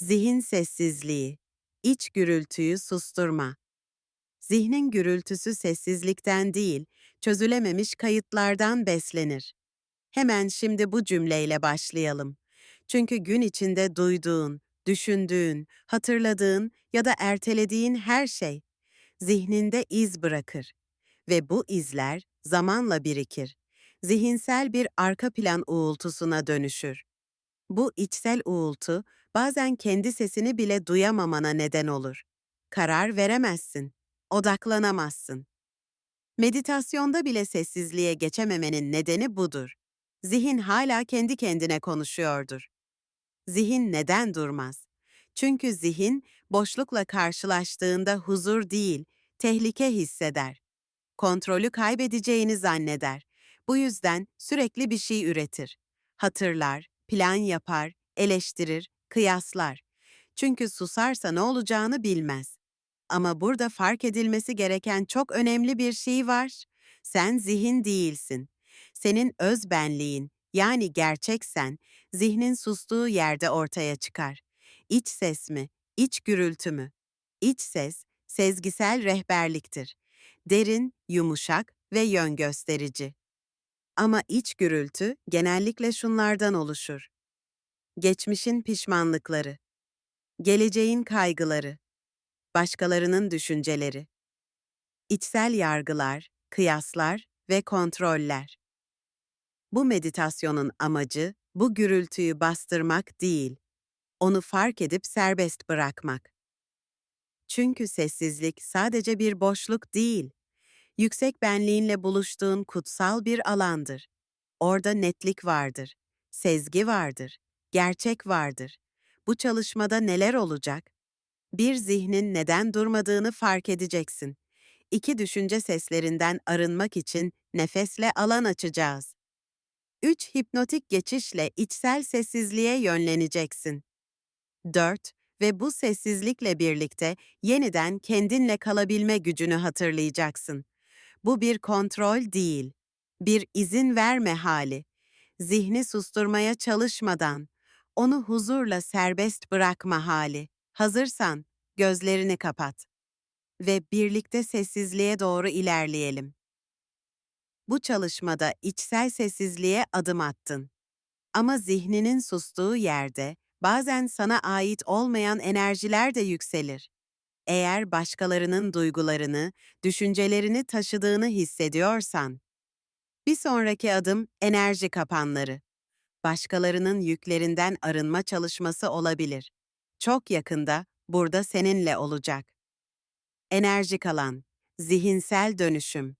Zihin sessizliği, iç gürültüyü susturma. Zihnin gürültüsü sessizlikten değil, çözülememiş kayıtlardan beslenir. Hemen şimdi bu cümleyle başlayalım. Çünkü gün içinde duyduğun, düşündüğün, hatırladığın ya da ertelediğin her şey zihninde iz bırakır ve bu izler zamanla birikir. Zihinsel bir arka plan uğultusuna dönüşür. Bu içsel uğultu bazen kendi sesini bile duyamamana neden olur. Karar veremezsin, odaklanamazsın. Meditasyonda bile sessizliğe geçememenin nedeni budur. Zihin hala kendi kendine konuşuyordur. Zihin neden durmaz? Çünkü zihin boşlukla karşılaştığında huzur değil, tehlike hisseder. Kontrolü kaybedeceğini zanneder. Bu yüzden sürekli bir şey üretir. Hatırlar, plan yapar, eleştirir, kıyaslar. Çünkü susarsa ne olacağını bilmez. Ama burada fark edilmesi gereken çok önemli bir şey var. Sen zihin değilsin. Senin öz benliğin, yani gerçek sen, zihnin sustuğu yerde ortaya çıkar. İç ses mi, iç gürültü mü? İç ses, sezgisel rehberliktir. Derin, yumuşak ve yön gösterici. Ama iç gürültü genellikle şunlardan oluşur. Geçmişin pişmanlıkları, geleceğin kaygıları, başkalarının düşünceleri, içsel yargılar, kıyaslar ve kontroller. Bu meditasyonun amacı bu gürültüyü bastırmak değil, onu fark edip serbest bırakmak. Çünkü sessizlik sadece bir boşluk değil, yüksek benliğinle buluştuğun kutsal bir alandır. Orada netlik vardır, sezgi vardır, gerçek vardır. Bu çalışmada neler olacak? Bir zihnin neden durmadığını fark edeceksin. İki düşünce seslerinden arınmak için nefesle alan açacağız. Üç hipnotik geçişle içsel sessizliğe yönleneceksin. 4. Ve bu sessizlikle birlikte yeniden kendinle kalabilme gücünü hatırlayacaksın. Bu bir kontrol değil, bir izin verme hali. Zihni susturmaya çalışmadan, onu huzurla serbest bırakma hali. Hazırsan gözlerini kapat ve birlikte sessizliğe doğru ilerleyelim. Bu çalışmada içsel sessizliğe adım attın. Ama zihninin sustuğu yerde bazen sana ait olmayan enerjiler de yükselir. Eğer başkalarının duygularını, düşüncelerini taşıdığını hissediyorsan, bir sonraki adım enerji kapanları. Başkalarının yüklerinden arınma çalışması olabilir. Çok yakında burada seninle olacak. Enerji kalan, zihinsel dönüşüm.